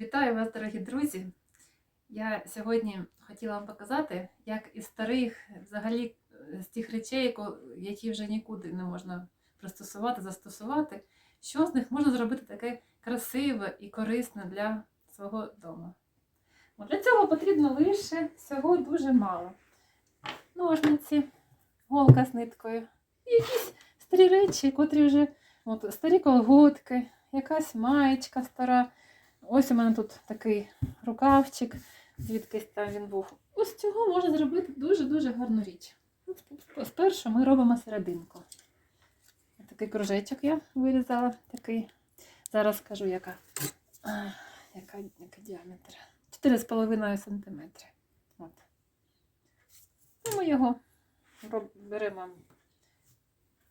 Вітаю вас, дорогі друзі! Я сьогодні хотіла вам показати, як із старих, взагалі, з тих речей, які вже нікуди не можна пристосувати, застосувати, що з них можна зробити таке красиве і корисне для свого дому. Для цього потрібно лише всього дуже мало. Ножниці, голка з ниткою, і якісь старі речі, котрі вже от, старі колготки, якась маєчка стара. Ось у мене тут такий рукавчик, звідкись там він був. Ось цього можна зробити дуже-дуже гарну річ. Ну, Спершу ми робимо серединку. Такий кружечок я вирізала, такий. Зараз скажу, яка, яка, яка діаметр. 4,5 см. От. І ми його беремо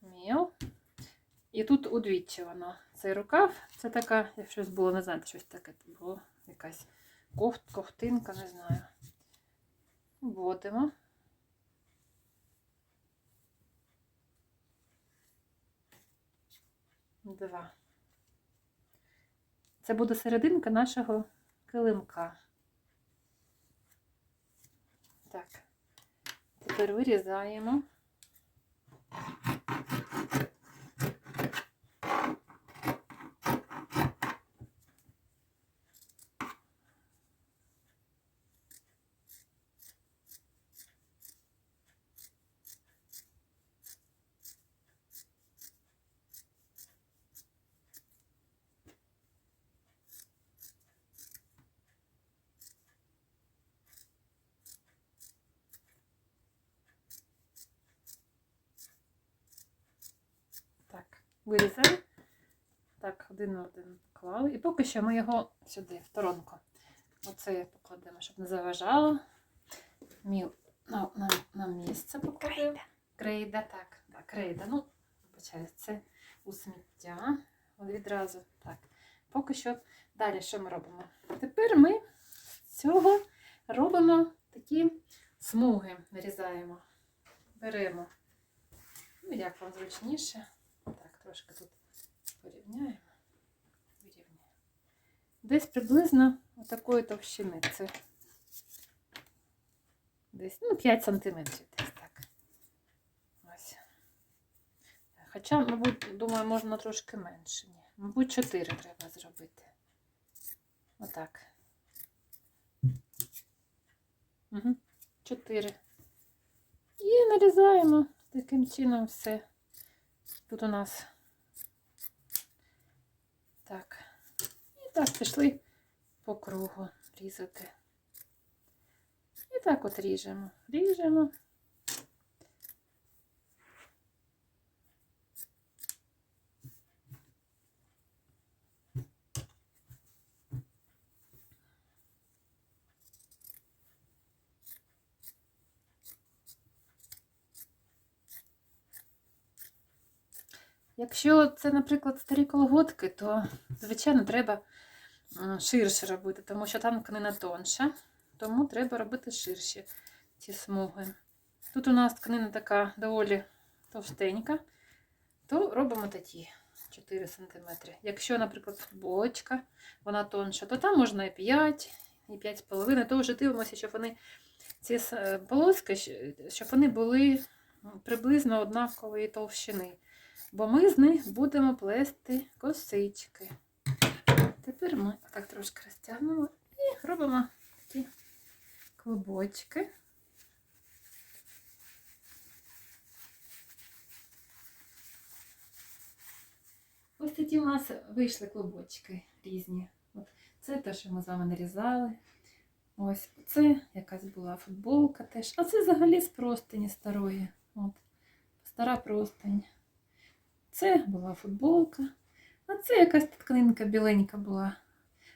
міл. І тут удвічі воно. Цей рукав, це така, як щось було, не знаю, щось таке було, якась кофт, ковтинка, не знаю. Вводимо. Два. Це буде серединка нашого килимка. Так. Тепер вирізаємо. Так, вирізали. Так, один на один клали. І поки що ми його сюди, в сторонку. Оце покладемо, щоб не заважало. Міл на, на, на місце покладемо. Крейда, так, так, крейда. Ну, вибачаю, це у сміття. От Відразу так. Поки що далі що ми робимо? Тепер ми з цього робимо такі смуги, нарізаємо. Беремо. Ну, як вам зручніше. Трошки тут порівняємо. Вирівняємо. Десь приблизно отакої товщини. Це десь ну, 5 сантиметрів десь так. Хоча, мабуть, думаю, можна трошки менше. Ні. Мабуть, 4 треба зробити. Отак. Угу. 4. І нарізаємо таким чином все. Тут у нас так. І так пішли по кругу різати. І так от ріжемо. Ріжемо. Якщо це, наприклад, старі колготки, то, звичайно, треба ширше робити, тому що там тканина тонша, тому треба робити ширші ці смуги. Тут у нас тканина така доволі товстенька, то робимо такі 4 см. Якщо, наприклад, футболочка, вона тонша, то там можна і 5, і 5,5, то вже дивимося, щоб вони ці полоски, щоб вони були приблизно однакової товщини бо ми з них будемо плести косички. Тепер ми так трошки розтягнемо і робимо такі клубочки. Ось такі у нас вийшли клубочки різні. От це те, що ми з вами нарізали. Ось це якась була футболка теж. А це взагалі з простині старої. От. Стара простинь. Це була футболка, а це якась тканинка біленька була.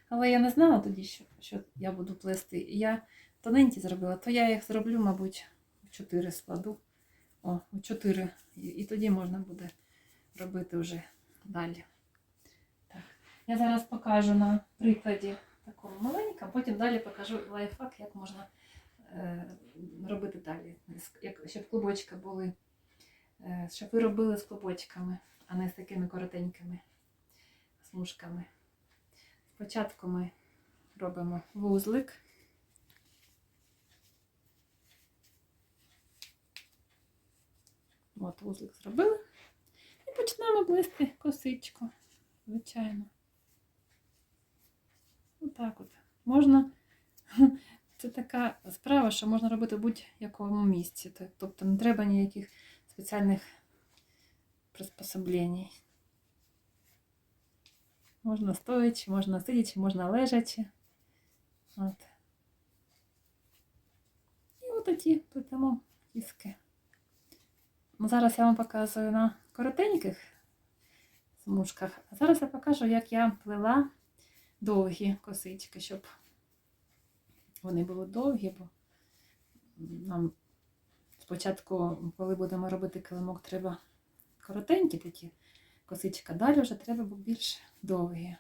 Але я не знала тоді, що, що я буду плести. І Я тоненькі зробила, то я їх зроблю, мабуть, в 4 складу. О, в 4. І, і тоді можна буде робити вже далі. Так. Я зараз покажу на прикладі такому маленькому, потім далі покажу лайфхак, як можна е, робити далі. Як, щоб клубочки були щоб ви робили з клубочками, а не з такими коротенькими смужками. Спочатку ми робимо вузлик. От вузлик зробили. І починаємо плести косичку, звичайно. Отак от. Можна. Це така справа, що можна робити в будь-якому місці. Тобто не треба ніяких спеціальних приспособлень. Можна стоячи, можна сидячи, можна лежачи. От. І от такі плетемо кіски. Ну, Зараз я вам показую на коротеньких смужках, а зараз я покажу, як я плела довгі косички, щоб вони були довгі, бо нам спочатку, коли будемо робити килимок, треба коротенькі такі косички, далі вже треба більш довгі.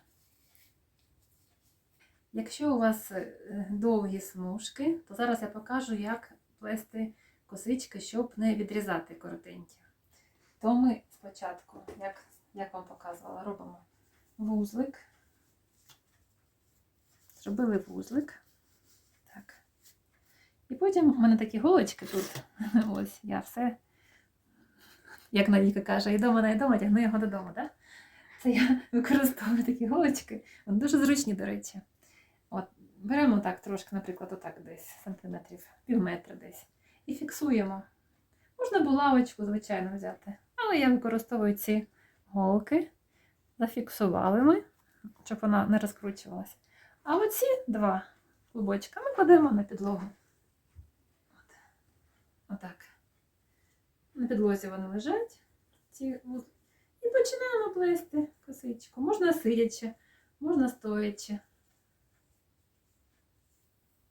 Якщо у вас е, довгі смужки, то зараз я покажу, як плести косички, щоб не відрізати коротенькі. То ми спочатку, як, як вам показувала, робимо вузлик. Зробили вузлик. І потім в мене такі голочки тут. Ось я все, як Надійка каже, йду мене дома, тягну його додому. Да? Це я використовую такі голочки. Вони дуже зручні, до речі. От, беремо так трошки, наприклад, отак десь сантиметрів, пів метра десь. І фіксуємо. Можна булавочку, звичайно, взяти. Але я використовую ці голки. Зафіксували ми, щоб вона не розкручувалася. А оці два клубочка ми кладемо на підлогу. От. Отак. На підлозі вони лежать. Ці І починаємо плести косичку. Можна сидячи, можна стоячи.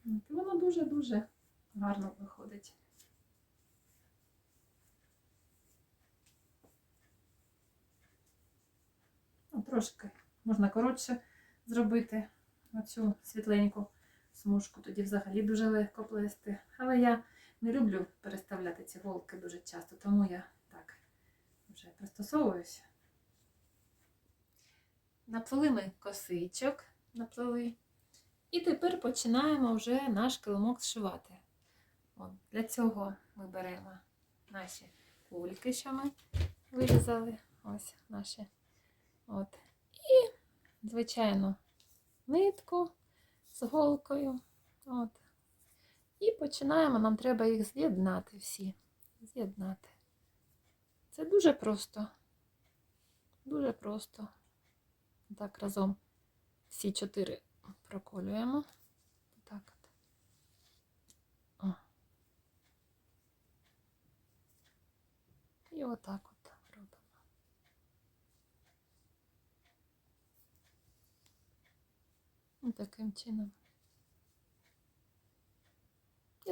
І воно дуже-дуже гарно виходить. Ну, трошки можна коротше зробити оцю світленьку смужку, тоді взагалі дуже легко плести. Але я не люблю переставляти ці голки дуже часто, тому я так вже пристосовуюся. Наплели ми косичок, наплели. І тепер починаємо вже наш килимок зшивати. От, для цього ми беремо наші кульки, що ми вирізали. Ось наші. От. І, звичайно, нитку з голкою. От. І починаємо, нам треба їх з'єднати всі. З'єднати. Це дуже просто. Дуже просто. Так, разом всі чотири проколюємо. Так от. І отак от робимо. Ось Таким чином.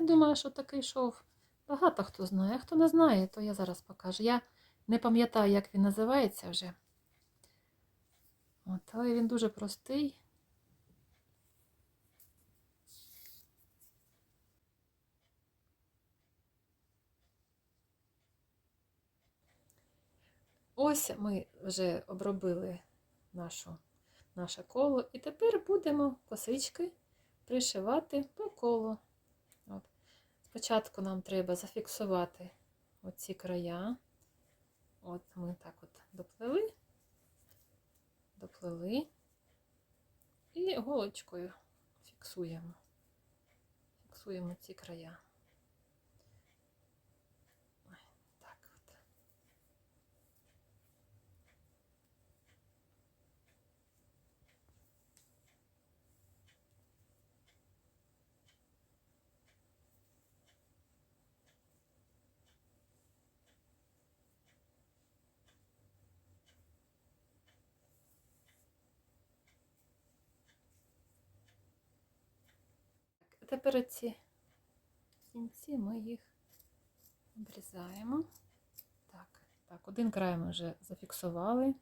Думаю, що такий шов багато хто знає. Хто не знає, то я зараз покажу. Я не пам'ятаю, як він називається вже. От, але він дуже простий. Ось ми вже обробили нашу, наше коло, і тепер будемо косички пришивати по колу. Спочатку нам треба зафіксувати оці края. От ми так от доплели, доплели і голочкою фіксуємо. Фіксуємо ці края. Ой, Так от. А Тепер ці кінці ми їх обрізаємо. Так, так, один край ми вже зафіксували,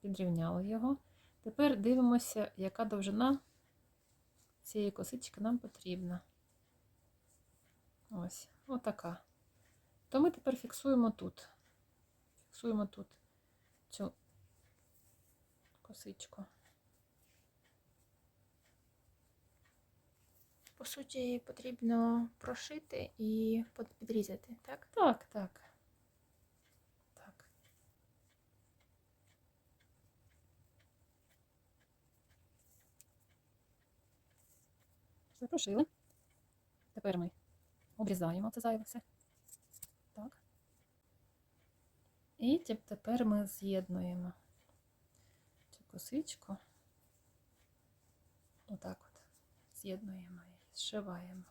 підрівняли його. Тепер дивимося, яка довжина цієї косички нам потрібна. Ось, отака. То ми тепер фіксуємо тут. Фіксуємо тут цю косичку. По суті, потрібно прошити і підрізати, так? Так, так. Так. Все прошили. Тепер ми обрізаємо це зайве все. Так. І тепер ми з'єднуємо цю косичку. Отак от. З'єднуємо зшиваємо.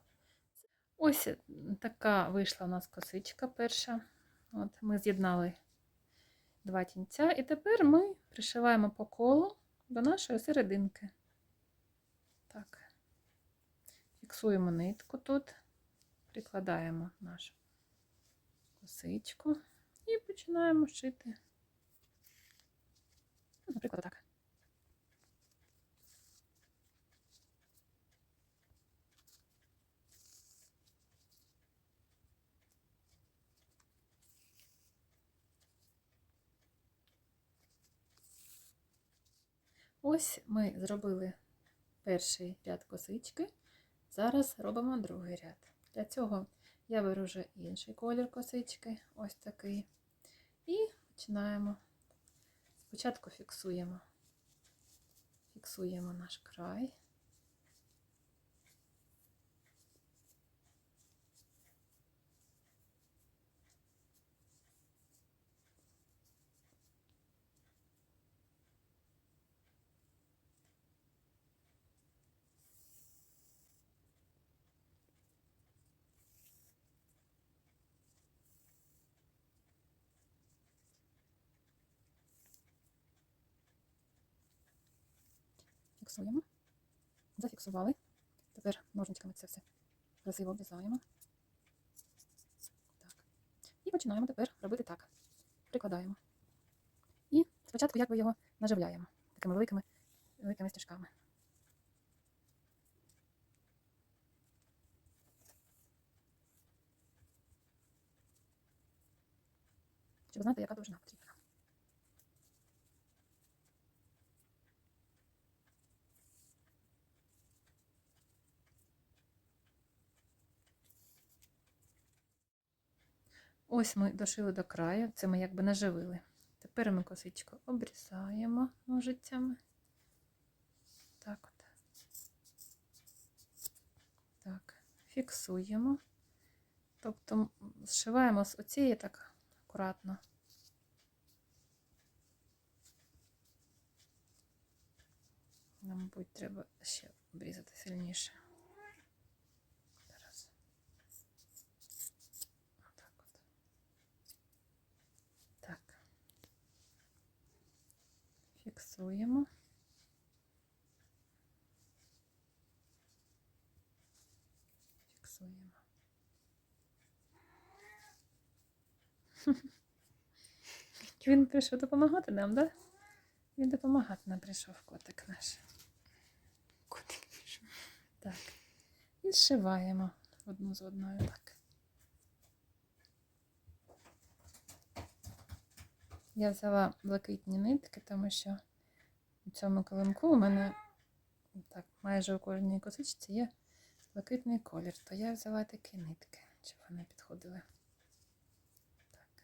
Ось е, така вийшла у нас косичка перша. От ми з'єднали два тінця, і тепер ми пришиваємо по колу до нашої серединки. Так. Фіксуємо нитку тут, прикладаємо нашу косичку і починаємо шити. Ну, Наприклад, так. Ось ми зробили перший ряд косички. Зараз робимо другий ряд. Для цього я беру вже інший колір косички, ось такий. І починаємо. Спочатку фіксуємо. Фіксуємо наш край. Фіксуємо. Зафіксували. Тепер ножничками це все красиво обрізаємо. Так. І починаємо тепер робити так. Прикладаємо. І спочатку якби його наживляємо такими великими, великими стежками. Щоб знати, яка довжина потрібна. Ось ми дошили до краю, це ми якби наживили. Тепер ми косичку обрізаємо ножицями. Так от. Так, фіксуємо. Тобто зшиваємо з оцієї так акуратно. Нам, мабуть, треба ще обрізати сильніше. Зараз. Отак от. Так. Фіксуємо. Фіксуємо. Він прийшов допомагати нам, так? Да? Він допомагати нам прийшов котик наш. Котик пішов. Так. І зшиваємо одну з одною так. Я взяла блакитні нитки, тому що у цьому килимку у мене так, майже у кожній косичці є блакитний колір, то я взяла такі нитки, щоб вони підходили. Так.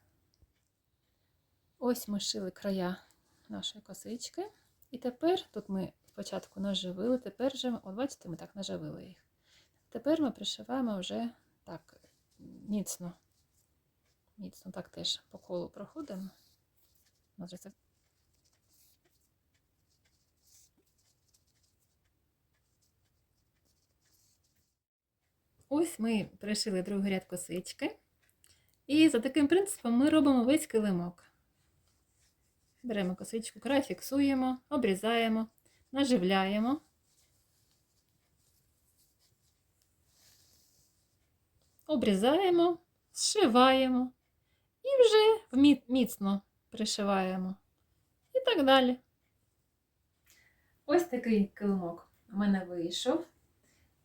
Ось ми шили края нашої косички. І тепер тут ми спочатку наживили, тепер же, от бачите, ми так наживили їх. Тепер ми пришиваємо вже так міцно. Міцно так теж по колу проходимо. У нас же це Ось ми пришили другий ряд косички. І за таким принципом ми робимо весь килимок. Беремо косичку, край фіксуємо, обрізаємо, наживляємо. Обрізаємо, зшиваємо і вже міцно пришиваємо. І так далі. Ось такий килимок у мене вийшов.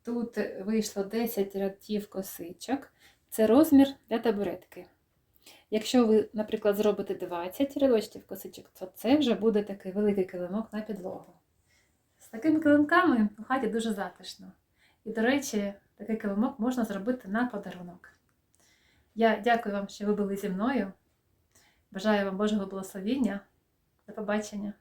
Тут вийшло 10 рядів косичок. Це розмір для табуретки. Якщо ви, наприклад, зробите 20 рядочків косичок, то це вже буде такий великий килимок на підлогу. З такими килимками у хаті дуже затишно. І, до речі, такий килимок можна зробити на подарунок. Я дякую вам, що ви були зі мною. Бажаю вам Божого благословіння. До побачення!